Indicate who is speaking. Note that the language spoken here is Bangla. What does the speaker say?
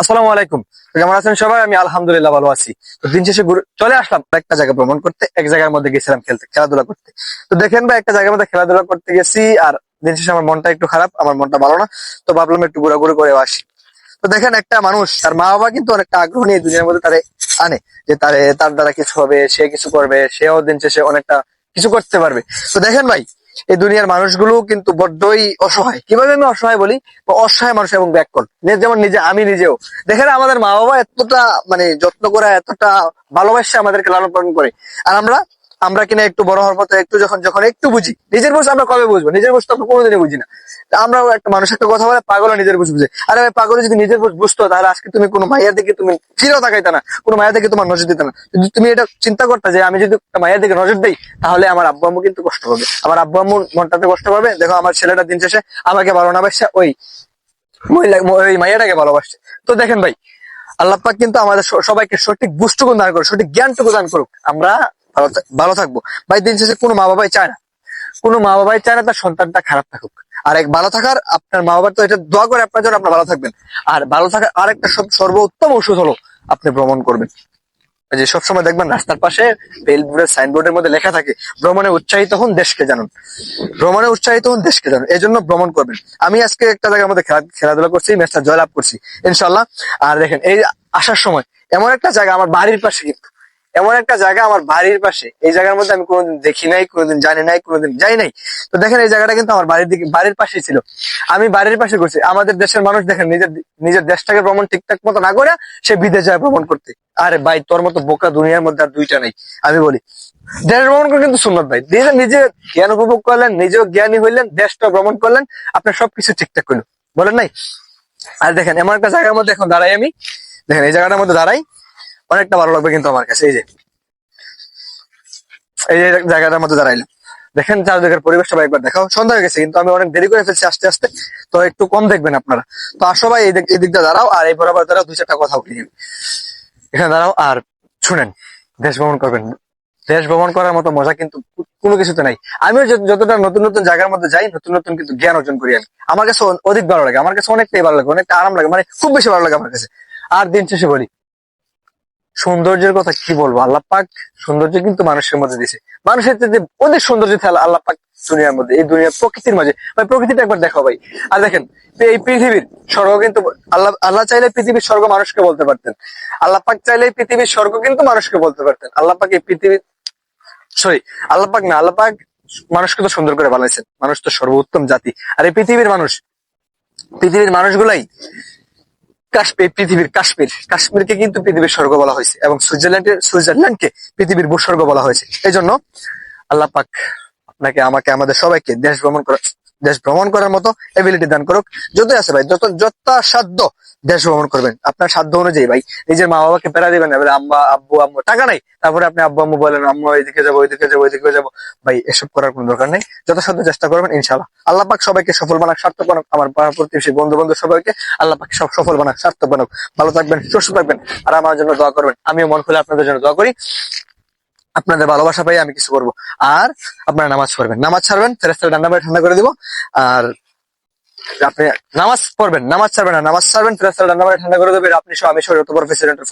Speaker 1: আসসালামু আলাইকুম। কেমন আছেন সবাই? আমি আলহামদুলিল্লাহ ভালো আছি। তো দিন শেষে চলে আসলাম। একটা জায়গা ভ্রমণ করতে, এক জায়গার মধ্যে গেছিলাম খেলতে, খেলাধুলা করতে। তো দেখেন ভাই, একটা জায়গার মধ্যে খেলাধুলা করতে গেছি আর দিন শেষে আমার মনটা একটু খারাপ, আমার মনটা ভালো না। তো ভাবলাম একটু ঘোরাঘুরি করে আসি। তো দেখেন, একটা মানুষ, তার মা বাবা কিন্তু অনেকটা আগ্রহ নিয়ে দুনিয়ার মধ্যে তারে আনে, যে তারে, তার দ্বারা কিছু হবে, সে কিছু করবে, সেও দিন শেষে অনেকটা কিছু করতে পারবে। তো দেখেন ভাই এই দুনিয়ার মানুষগুলো কিন্তু বড্ডই অসহায়। কীভাবে আমি অসহায় বলি? অসহায় মানুষ এবং ব্যাকল যেমন নিজে, আমি নিজেও। দেখেন আমাদের মা বাবা এতটা মানে যত্ন করে, এতটা ভালোবাসে আমাদেরকে লালন পালন করে। আর আমরা আমরা কিনা একটু বড় হওয়ার পথে একটু যখন যখন একটু বুঝি, নিজের বয়স আমরা কবে বুঝব? নিজের বয়স তো আমরা কোনোদিনই বুঝি না। তা আমরাও একটা মানুষ একটা কথা বলে পাগল নিজের বুঝ বুঝে। আরে ভাই, পাগল যদি নিজের বুঝ বুঝতো, তাহলে আজকে তুমি কোনো মাইয়ার দিকে তুমি ফিরেও তাকাইতে না। কোনো মায়ের দিকে তোমার নজর দিতে না। যদি তুমি এটা চিন্তা করতে যে আমি যদি একটা মায়ের দিকে নজর দিই, তাহলে আমার আব্বু আম্মু কিন্তু কষ্ট পাবে। আমার আব্বু আম্মুর মনটাতে কষ্ট পাবে। দেখো, আমার ছেলেটা দিন শেষে আমাকে ভালো না বাসছে ওই মহিলা, ওই মাইয়াটাকে ভালোবাসছে। তো দেখেন ভাই, আল্লাহ পাক কিন্তু আমাদের সবাইকে সঠিক বুঝটুকু দান করুক, সঠিক জ্ঞানটুকু দান করুক। আমরা ভালো ভালো থাকব। ভাই, দিন শেষে কোনো মা বাবাই চায় না। কোনো মা বাবাই চায় না তার সন্তানটা খারাপ থাকুক। আর এক ভালো থাকার আপনার মা বাবার তো এটা দোয়া করে আপনার জন্য আপনার ভালো থাকবেন। আর ভালো থাকার আরেকটা সব সর্বোত্তম ওষুধ হলো আপনি ভ্রমণ করবেন। যে সবসময় দেখবেন রাস্তার পাশে বেলবোর্ডের সাইনবোর্ডের মধ্যে লেখা থাকে, ভ্রমণে উৎসাহিত হন দেশকে জানুন। ভ্রমণে উৎসাহিত হন দেশকে জানুন। এই জন্য ভ্রমণ করবেন। আমি আজকে একটা জায়গার মধ্যে খেলা খেলাধুলা করছি, ম্যাচটা জয়লাভ করছি ইনশাল্লাহ আর দেখেন, এই আসার সময় এমন একটা জায়গা আমার বাড়ির পাশে কিন্তু এমন একটা জায়গা আমার বাড়ির পাশে। এই জায়গার মধ্যে আমি কোনোদিন দেখি নাই, কোনোদিন জানি নাই, কোনোদিন যাই নাই। তো দেখেন এই জায়গাটা কিন্তু আমার বাড়ির দিকে, বাড়ির পাশেই ছিল। আমি বাড়ির পাশে করছি আমাদের দেশের মানুষ দেখেন, নিজের নিজের দেশটাকে ভ্রমণ ঠিকঠাক মতো না করে সে বিদেশ যায় ভ্রমণ করতে। আরে ভাই, তোর মতো বোকা দুনিয়ার মধ্যে আর দুইটা নাই, আমি বলি। দেশ ভ্রমণ করে কিন্তু সুন্নত ভাই। নিজে নিজে জ্ঞান উপভোগ করলেন, নিজেও জ্ঞানী হইলেন, দেশটা ভ্রমণ করলেন, আপনার সবকিছু ঠিকঠাক করল বলেন নাই? আর দেখেন, এমন একটা জায়গার মধ্যে এখন দাঁড়াই আমি। দেখেন, এই জায়গাটার মধ্যে দাঁড়াই। অনেকটা ভালো লাগবে কিন্তু আমার কাছে, এই যে। এই যে জায়গাটার মধ্যে দাঁড়াইলাম। দেখেন চারদিকের পরিবেশটা একবার দেখাও। সন্ধ্যা হয়ে গেছে, কিন্তু আমি অনেক দেরি করে ফেলছি আস্তে আস্তে, তো একটু কম দেখবেন আপনারা। তো আসো ভাই, এই দিকটা দাঁড়াও, আর এই বরাবর দাঁড়াও, দুই চারটা কথা বলি। এখানে দাঁড়াও, আর শুনেন, দেশ ভ্রমণ করবেন দেশ ভ্রমণ করার মতো মজা কিন্তু কোনো কিছুতে নাই। আমিও যতটা নতুন নতুন জায়গার মধ্যে যাই, নতুন নতুন কিন্তু জ্ঞান অর্জন করি আমি আমার কাছে অধিক ভালো লাগে, আমার কাছে অনেকটাই ভালো লাগে, অনেকটা আরাম লাগে মানে খুব বেশি ভালো লাগে আমার কাছে। আর দিন শেষে বলি সৌন্দর্যের কথা কি বলব? আল্লাহ পাক সৌন্দর্য কিন্তু মানুষের মধ্যে দিছে মানুষের যে অধিক সৌন্দর্য থাকে আল্লাহ পাক দুনিয়ার মধ্যে, এই দুনিয়ার প্রকৃতির মাঝে। ভাই, প্রকৃতিটা একবার দেখো ভাই। আর দেখেন, এই পৃথিবীর স্বর্গ কিন্তু আল্লাহ আল্লাহ চাইলে পৃথিবীর স্বর্গ মানুষকে বলতে পারতেন। আল্লাহ পাক চাইলে পৃথিবীর স্বর্গ কিন্তু মানুষকে বলতে পারতেন। আল্লাহ পাক এই পৃথিবীর সরি, আল্লাহ পাক না, আল্লাহ পাক মানুষকে তো সুন্দর করে বানাইছেন। মানুষ তো সর্বোত্তম জাতি। আর এই পৃথিবীর মানুষ পৃথিবীর মানুষগুলাই কাশ্মীর, পৃথিবীর কাশ্মীর, কাশ্মীরকে কিন্তু পৃথিবীর স্বর্গ বলা হয়েছে এবং সুইজারল্যান্ডের সুইজারল্যান্ডকে পৃথিবীর ভূস্বর্গ বলা হয়েছে। এই জন্য আল্লাহ পাক আপনাকে, আমাকে, আমাদের সবাইকে দেশ ভ্রমণ করা দেশ ভ্রমণ করার মতো এবিলিটি দান করুক। যতই আছে ভাই, যত যত সাধ্য দেশ ভ্রমণ করবেন। আপনার সাধ্য অনুযায়ী ভাই, নিজের মা বাবাকে পেরা দিবেন না আম্মা, আব্বু, আম্মু, টাকা নাই। তারপরে আপনি আব্বু, আম্মু বলেন, আম্মু এইদিকে যাব, ওইদিকে যাব ওইদিকে যাব। ভাই, এসব করার কোনো দরকার নেই। যত সাধ্য চেষ্টা করবেন ইনশাল্লাহ আল্লাহ পাক সবাইকে সফল বানাক, সার্থক বানাক। আমার পাড়া প্রতিবেশী বন্ধু বান্ধব সবাইকে আল্লাহ পাক সব সফল বানাক, সার্থক বানাক। ভালো থাকবেন, সুস্থ থাকবেন, আর আমার জন্য দোয়া করবেন। আমিও মন খুলে আপনাদের জন্য দোয়া করি। আপনাদের ভালোবাসা পাই আমি কিছু করব। আর আপনারা নামাজ পড়বেন। নামাজ ছাড়বেন ফেরেস্তার ডান্ডা বাড়ি ঠান্ডা করে দিব। আর আপনি নামাজ পড়বেন, নামাজ ছাড়বেন না। নামাজ ছাড়বেন ফেরেস্তার ডান্ডা বাড়ি ঠান্ডা করে দেবেন আপনি আমি শরীর যত প্রেসিডেন্টের